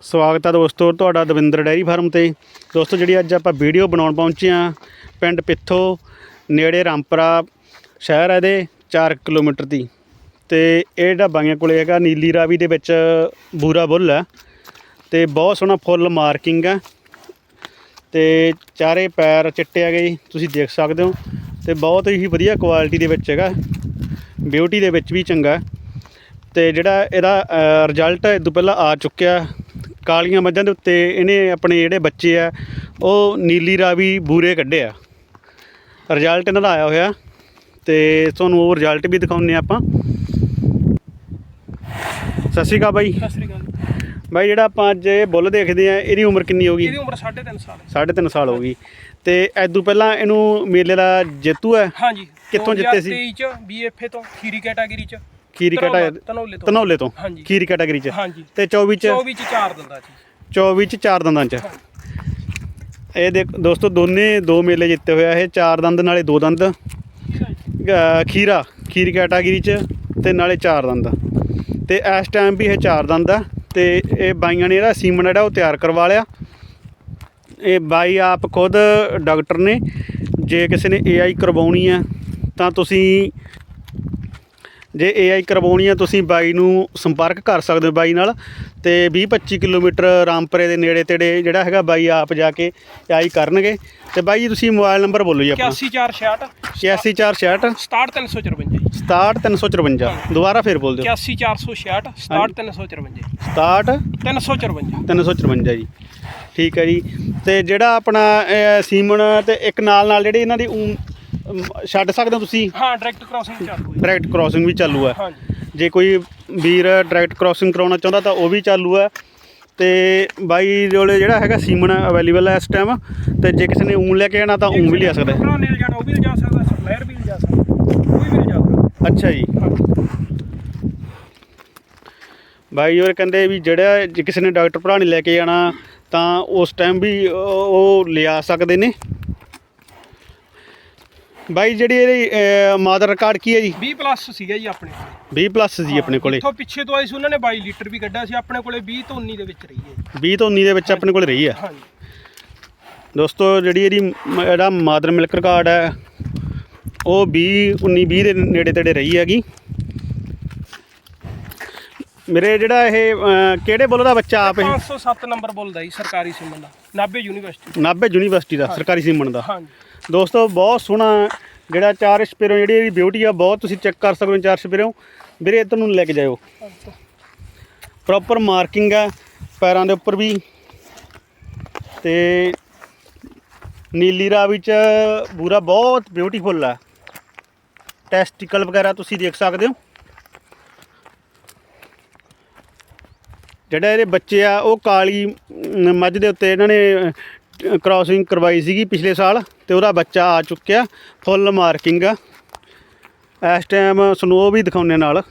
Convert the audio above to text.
ਸਵਾਗਤ ਹੈ ਦੋਸਤੋ, ਤੁਹਾਡਾ ਦਵਿੰਦਰ ਡੈਰੀ ਫਾਰਮ ਤੇ। ਦੋਸਤੋ, ਜਿਹੜੀ ਅੱਜ ਆਪਾਂ ਵੀਡੀਓ ਬਣਾਉਣ ਪਹੁੰਚੇ ਆ ਪਿੰਡ ਪਿੱਥੋ, ਨੇੜੇ ਰਾਮਪੁਰਾ ਸ਼ਹਿਰ ਹੈ ਇਹਦੇ 4 ਕਿਲੋਮੀਟਰ ਦੀ। ਤੇ ਇਹ ਜਿਹੜਾ ਬਾਈਆਂ ਕੋਲੇ ਹੈਗਾ, ਨੀਲੀ ਰਾਵੀ ਦੇ ਵਿੱਚ ਬੂਰਾ ਬੁੱਲ ਹੈ। ਤੇ ਬਹੁਤ ਸੋਹਣਾ ਫੁੱਲ ਮਾਰਕਿੰਗ ਹੈ। ਤੇ ਚਾਰੇ ਪੈਰ ਚਿੱਟੇ ਹੈਗੇ ਜੀ, ਤੁਸੀਂ ਦੇਖ ਸਕਦੇ ਹੋ। ਤੇ ਬਹੁਤ ਹੀ ਵਧੀਆ ਕੁਆਲਿਟੀ ਦੇ ਵਿੱਚ ਹੈਗਾ। ਬਿਊਟੀ ਦੇ ਵਿੱਚ ਵੀ ਚੰਗਾ ਹੈ। ਤੇ ਜਿਹੜਾ ਇਹਦਾ ਰਿਜ਼ਲਟ ਇਹ ਤੋਂ ਪਹਿਲਾਂ ਆ ਚੁੱਕਿਆ। ਕਾਲੀਆਂ ਮੱਝਾਂ ਦੇ ਉੱਤੇ ਇਹਨੇ ਆਪਣੇ ਜਿਹੜੇ ਬੱਚੇ ਆ ਉਹ ਨੀਲੀ ਰਾਵੀ ਬੂਰੇ ਕੱਢੇ ਆ। ਰਿਜ਼ਲਟ ਇਹਨਾਂ ਦਾ ਆਇਆ ਹੋਇਆ ਤੇ ਤੁਹਾਨੂੰ ਉਹ ਰਿਜ਼ਲਟ ਵੀ ਦਿਖਾਉਂਦੇ ਆ ਆਪਾਂ। ਸਤਿ ਸ਼੍ਰੀ ਅਕਾਲ ਬਾਈ। ਸਤਿ ਸ੍ਰੀ ਅਕਾਲ ਬਾਈ ਜਿਹੜਾ ਆਪਾਂ ਅੱਜ ਇਹ ਬੁੱਲ ਦੇਖਦੇ ਆ ਇਹਦੀ ਉਮਰ ਕਿੰਨੀ ਹੋ ਗਈ? ਇਹਦੀ ਉਮਰ 3.5 ਸਾਲ ਹੈ। 3.5 ਸਾਲ ਹੋ ਗਈ। ਤੇ ਐਦੋਂ ਪਹਿਲਾਂ ਇਹਨੂੰ ਮੇਲੇ ਦਾ ਜੇਤੂ ਹੈ? ਹਾਂਜੀ। ਕਿੱਥੋਂ ਜਿੱਤੇ ਸੀ? 2023 ਚ ਬੀਐਫਏ ਤੋਂ ਖੀਰੀ ਕੈਟਾਗਰੀ ਚ। ਖੀਰੀ ਕੈਟਾਗਰੀ ਧਨੌਲੇ ਤੋਂ। ਧਨੌਲੇ ਤੋਂ। ਹਾਂਜੀ। ਖੀਰੀ ਕੈਟਾਗਰੀ ਚ? ਹਾਂਜੀ। ਤੇ 24 ਚ? 24 ਚ ਚਾਰ ਦਿੰਦਾ ਸੀ 24 ਚ ਚਾਰ ਦੰਦਾਂ ਚ। ਇਹ ਦੇਖ ਦੋਸਤੋ ਦੋਨੇ ਦੋ ਮੇਲੇ ਜਿੱਤੇ ਹੋਇਆ ਇਹ ਚਾਰ ਦੰਦ ਨਾਲੇ ਦੋ ਦੰਦ। ਅ, ਖੀਰਾ ਖੀਰੀ ਕੈਟਾਗਰੀ ਚ ਤੇ ਨਾਲੇ ਚਾਰ ਦੰਦ। ਤੇ ਇਸ ਟਾਈਮ ਵੀ ਇਹ ਚਾਰ ਦੰਦ ਆ। ਤੇ ਇਹ ਬਾਈਆਂ ਨੇ ਇਹਦਾ ਸੀਮਨ ਜਿਹੜਾ ਉਹ ਤਿਆਰ ਕਰਵਾ ਲਿਆ। ਇਹ ਬਾਈ ਆਪ ਖੁਦ ਡਾਕਟਰ ਨੇ। ਜੇ ਕਿਸੇ ਨੇ ਏਆਈ ਕਰਵਾਉਣੀ ਆ ਤਾਂ ਤੁਸੀਂ ਜੇ ਏਆਈ ਕਰਵਾਉਣੀ ਆ ਤੁਸੀਂ ਬਾਈ ਨੂੰ ਸੰਪਰਕ ਕਰ ਸਕਦੇ ਹੋ ਬਾਈ ਨਾਲ ਤੇ 20 25 ਕਿਲੋਮੀਟਰ ਰਾਮਪੁਰੇ ਦੇ ਨੇੜੇ ਤੇੜੇ ਜਿਹੜਾ ਹੈਗਾ ਬਾਈ ਆਪ ਜਾ ਕੇ ਏਆਈ ਕਰਨਗੇ। ਤੇ ਬਾਈ ਜੀ ਤੁਸੀਂ ਮੋਬਾਈਲ ਨੰਬਰ ਬੋਲੋ ਜੀ ਆਪਣਾ। 81466 86466 67354 67354 ਦੁਬਾਰਾ ਫੇਰ ਬੋਲ ਦਿਓ। 81466 67354 67 354 354 ਜੀ। ਠੀਕ ਹੈ ਜੀ। ਤੇ ਜਿਹੜਾ ਆਪਣਾ ਸੀਮਨ ਤੇ ਇੱਕ ਨਾਲ ਨਾਲ ਜਿਹੜੀ ਇਹਨਾਂ ਦੀ ਅਮ, ਛੱਡ ਸਕਦੇ ਹੋ ਤੁਸੀਂ? ਹਾਂ ਡਾਇਰੈਕਟ ਕ੍ਰਾਸਿੰਗ ਚਾਲੂ ਹੈ। ਡਾਇਰੈਕਟ ਕ੍ਰਾਸਿੰਗ ਵੀ ਚਾਲੂ ਹੈ। ਹਾਂਜੀ। ਜੇ ਕੋਈ ਵੀਰ ਡਾਇਰੈਕਟ ਕ੍ਰਾਸਿੰਗ ਕਰਾਉਣਾ ਚਾਹੁੰਦਾ ਤਾਂ ਉਹ ਵੀ ਚਾਲੂ ਹੈ। ਤੇ ਬਾਈ ਕੋਲੇ ਜਿਹੜਾ ਹੈਗਾ ਸੀਮਨ ਅਵੇਲੇਬਲ ਹੈ ਇਸ ਟਾਈਮ ਤੇ ਜੇ ਕਿਸੇ ਨੇ ਊਂ ਲੈ ਕੇ ਆਣਾ ਤਾਂ ਊਂ ਵੀ ਲਿਆ ਸਕਦਾ। ਹੈ। ਭਰਾ ਨੇ ਜਾਣਾ ਉਹ ਵੀ ਲਿਜਾ ਸਕਦਾ ਸਪਲਾਇਰ ਵੀ ਲਿਜਾ ਸਕਦਾ ਕੋਈ ਵੀ ਲਿਜਾ ਸਕਦਾ। ਅੱਛਾ ਜੀ। ਹਾਂਜੀ। ਬਾਈ ਹੋਰ ਕਹਿੰਦੇ ਵੀ ਜਿਹੜਾ ਜੇ ਕਿਸੇ ਨੇ ਡਾਕਟਰ ਭਰਾ ਨੇ ਲੈ ਕੇ ਜਾਣਾ ਤਾਂ ਉਸ ਟਾਈਮ ਵੀ ਉਹ ਉਹ ਲਿਆ ਸਕਦੇ ਨੇ। ਬਾਈ ਜਿਹੜੀ ਇਹਦੀ ਮਾਦਰ ਰਿਕਾਰਡ ਕੀ ਹੈ ਜੀ? 20 ਪਲੱਸ ਸੀਗਾ ਜੀ ਆਪਣੇ ਕੋਲੇ। 20 ਪਲੱਸ ਸੀ ਆਪਣੇ ਕੋਲੇ। ਇੱਥੋਂ ਪਿੱਛੇ ਤੋਂ ਆਈ ਸੀ ਉਹਨਾਂ ਨੇ 22 ਲੀਟਰ ਵੀ ਕੱਢਿਆ ਸੀ ਆਪਣੇ ਕੋਲੇ 20 ਤੋਂ 19 ਦੇ ਵਿੱਚ ਰਹੀ ਹੈ 20 ਤੋਂ 19 ਦੇ ਵਿੱਚ ਆਪਣੇ ਕੋਲ ਰਹੀ ਹੈ। ਹਾਂਜੀ। ਦੋਸਤੋ ਜਿਹੜੀ ਇਹਦੀ ਮ- ਜਿਹੜਾ ਮਾਦਰ ਮਿਲਕ ਰਿਕਾਰਡ ਹੈ ਉਹ 20 19 20 ਦੇ ਨੇੜੇ ਤੇੜੇ ਰਹੀ ਹੈਗੀ। ਮੇਰੇ ਜਿਹੜਾ ਇਹ ਕਿਹੜੇ ਬੁੱਲ ਦਾ ਬੱਚਾ ਆਪ ਇਹ? 507 ਨੰਬਰ ਬੋਲਦਾ ਜੀ ਸਰਕਾਰੀ ਸਿਮਨ ਦਾ ਨਾਭੇ ਯੂਨੀਵਰਸਿਟੀ। ਨਾਭੇ ਯੂਨੀਵਰਸਿਟੀ ਦਾ ਸਰਕਾਰੀ ਸੀਮਨ ਦਾ। ਹਾਂਜੀ। ਦੋਸਤੋ ਬਹੁਤ ਸੋਹਣਾ ਜਿਹੜਾ ਚਾਰ ਸਪੇਰੋ ਜਿਹੜੀ ਇਹਦੀ ਬਿਊਟੀ ਆ ਬਹੁਤ ਤੁਸੀਂ ਚੈੱਕ ਕਰ ਸਕਦੇ ਹੋ ਚਾਰ ਸਪੇਰੋ ਵੀਰੇ ਇੱਧਰ ਨੂੰ ਲੈ ਕੇ ਜਾਇਓ। ਪ੍ਰੋਪਰ ਮਾਰਕਿੰਗ ਆ ਪੈਰਾਂ ਦੇ ਉੱਪਰ ਵੀ। ਤੇ ਨੀਲੀ ਰਾਵੀ ਚ ਬੂਰਾ ਬਹੁਤ ਬਿਊਟੀਫੁਲ ਆ। ਟੈਸਟੀਕਲ ਵਗੈਰਾ ਤੁਸੀਂ ਦੇਖ ਸਕਦੇ ਹੋ। ਜਿਹੜਾ ਇਹਦੇ ਬੱਚੇ ਆ ਉਹ ਕਾਲੀ ਮੱਝ ਦੇ ਉੱਤੇ ਇਹਨਾਂ ਨੇ ਕ੍ਰਾਸਿੰਗ ਕਰਵਾਈ ਸੀਗੀ ਪਿਛਲੇ ਸਾਲ ਤੇ ਉਹਦਾ ਬੱਚਾ ਆ ਚੁੱਕਿਆ ਫੁੱਲ ਮਾਰਕਿੰਗ ਆ। ਇਸ ਟਾਈਮ ਸਨੋ ਵੀ ਦਿਖਾਉਣੇ ਨਾਲ।